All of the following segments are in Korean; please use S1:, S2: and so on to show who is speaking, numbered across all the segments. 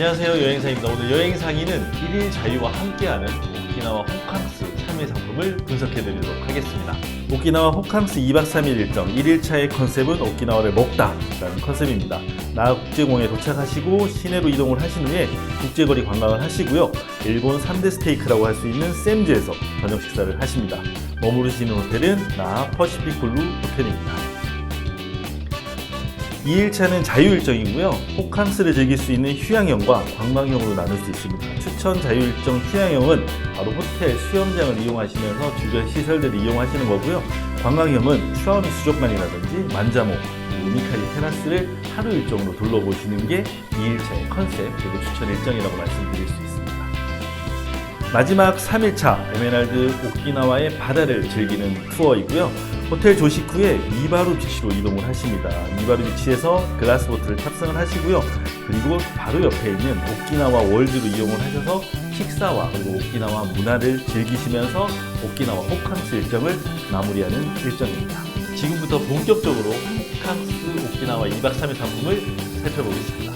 S1: 안녕하세요 여행상입니다. 오늘 여행상의는 1일 자유와 함께하는 오키나와 호캉스 3회 상품을 분석해드리도록 하겠습니다. 오키나와 호캉스 2박 3일 일정 1일차의 컨셉은 오키나와를 먹다 라는 컨셉입니다. 나하 국제공항에 도착하시고 시내로 이동을 하신 후에 국제거리 관광을 하시고요. 일본 3대 스테이크라고 할 수 있는 샘즈에서 저녁 식사를 하십니다. 머무르시는 호텔은 나하 퍼시픽 블루 호텔입니다. 2일차는 자유일정이고요. 호캉스를 즐길 수 있는 휴양형과 관광형으로 나눌 수 있습니다. 추천 자유일정 휴양형은 바로 호텔 수영장을 이용하시면서 주변 시설들을 이용하시는 거고요. 관광형은 슈아미 수족관이라든지 만자모, 그리고 미카리 테라스를 하루 일정으로 둘러보시는 게 2일차의 컨셉 그리고 추천 일정이라고 말씀드릴 수 있습니다. 마지막 3일차 에메랄드 오키나와의 바다를 즐기는 투어이고요. 호텔 조식 후에 미바루 비치로 이동을 하십니다. 미바루 비치에서 글라스보트를 탑승을 하시고요. 그리고 바로 옆에 있는 오키나와 월드로 이용을 하셔서 식사와 그리고 오키나와 문화를 즐기시면서 오키나와 호캉스 일정을 마무리하는 일정입니다. 지금부터 본격적으로 호캉스 오키나와 2박 3일 상품을 살펴보겠습니다.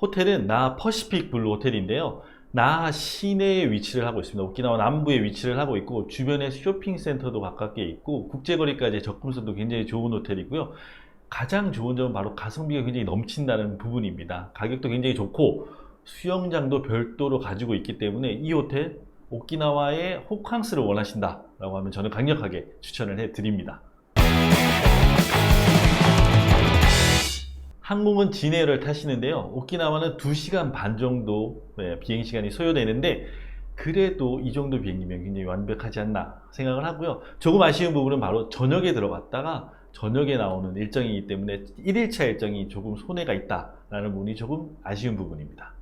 S1: 호텔은 나 퍼시픽 블루 호텔인데요. 나 시내에 위치를 하고 있습니다. 오키나와 남부에 위치를 하고 있고 주변에 쇼핑센터도 가깝게 있고 국제거리까지 접근성도 굉장히 좋은 호텔이고요. 가장 좋은 점은 바로 가성비가 굉장히 넘친다는 부분입니다. 가격도 굉장히 좋고 수영장도 별도로 가지고 있기 때문에 이 호텔 오키나와의 호캉스를 원하신다라고 하면 저는 강력하게 추천을 해드립니다. 항공은 진에어를 타시는데요. 오키나와는 2시간 반 정도 네, 비행 시간이 소요되는데 그래도 이 정도 비행이면 굉장히 완벽하지 않나 생각을 하고요. 조금 아쉬운 부분은 바로 저녁에 들어갔다가 저녁에 나오는 일정이기 때문에 1일차 일정이 조금 손해가 있다라는 부분이 조금 아쉬운 부분입니다.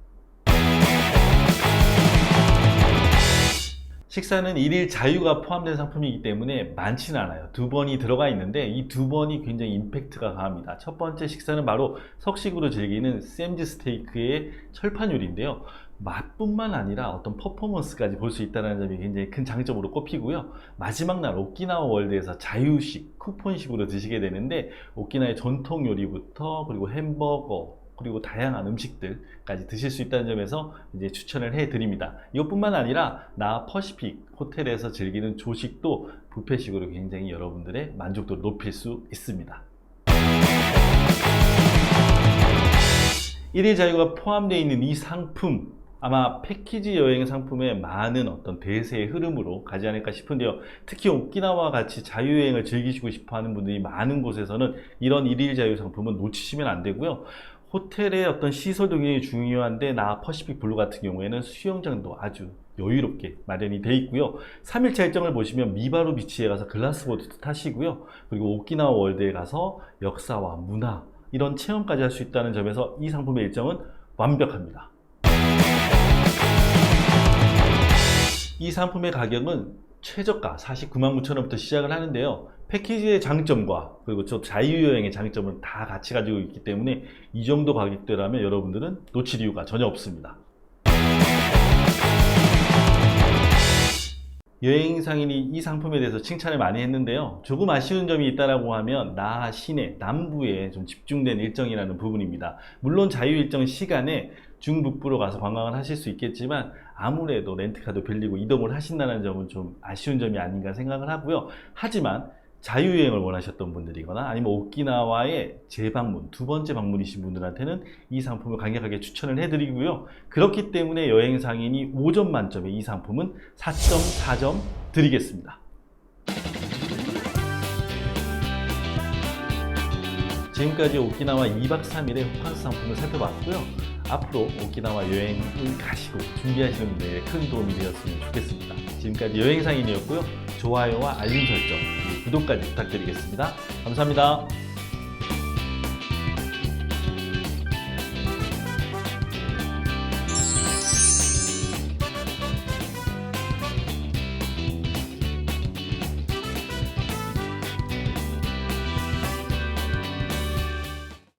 S1: 식사는 1일 자유가 포함된 상품이기 때문에 많지는 않아요. 두 번이 들어가 있는데 이 두 번이 굉장히 임팩트가 강합니다. 첫 번째 식사는 바로 석식으로 즐기는 샘즈 스테이크의 철판 요리인데요. 맛뿐만 아니라 어떤 퍼포먼스까지 볼 수 있다는 점이 굉장히 큰 장점으로 꼽히고요. 마지막 날 오키나와 월드에서 자유식, 쿠폰식으로 드시게 되는데 오키나와의 전통 요리부터 그리고 햄버거, 그리고 다양한 음식들까지 드실 수 있다는 점에서 이제 추천을 해드립니다. 이것뿐만 아니라 나 퍼시픽 호텔에서 즐기는 조식도 뷔페식으로 굉장히 여러분들의 만족도를 높일 수 있습니다. 1일 자유가 포함되어 있는 이 상품 아마 패키지 여행 상품의 많은 어떤 대세의 흐름으로 가지 않을까 싶은데요. 특히 오키나와 같이 자유여행을 즐기시고 싶어 하는 분들이 많은 곳에서는 이런 1일 자유 상품은 놓치시면 안 되고요. 호텔의 어떤 굉장히 중요한데 나 퍼시픽 블루 같은 경우에는 수영장도 아주 여유롭게 마련이 돼 있고요. 3일차 일정을 보시면 미바루 비치에 가서 글라스보드 타시고요. 그리고 오키나와 월드에 가서 역사와 문화 이런 체험까지 할 수 있다는 점에서 이 상품의 일정은 완벽합니다. 이 상품의 가격은 최저가 49만 9천 원부터 시작을 하는데요. 패키지의 장점과 그리고 저 자유여행의 장점을 다 같이 가지고 있기 때문에 이 정도 가격대라면 여러분들은 놓칠 이유가 전혀 없습니다. 여행 상인이 이 상품에 대해서 칭찬을 많이 했는데요. 조금 아쉬운 점이 있다라고 하면 나 시내 남부에 좀 집중된 일정이라는 부분입니다. 물론 자유 일정 시간에 중북부로 가서 관광을 하실 수 있겠지만 아무래도 렌트카도 빌리고 이동을 하신다는 점은 좀 아쉬운 점이 아닌가 생각을 하고요. 하지만 자유여행을 원하셨던 분들이거나 아니면 오키나와의 재방문, 두 번째 방문이신 분들한테는 이 상품을 강력하게 추천을 해드리고요. 그렇기 때문에 여행 상인이 5점 만점에 이 상품은 4.4점 드리겠습니다. 지금까지 오키나와 2박 3일의 호캉스 상품을 살펴봤고요. 앞으로 오키나와 여행을 가시고 준비하시는 분들에게 큰 도움이 되었으면 좋겠습니다. 지금까지 여행상인이었고요. 좋아요와 알림 설정, 구독까지 부탁드리겠습니다. 감사합니다.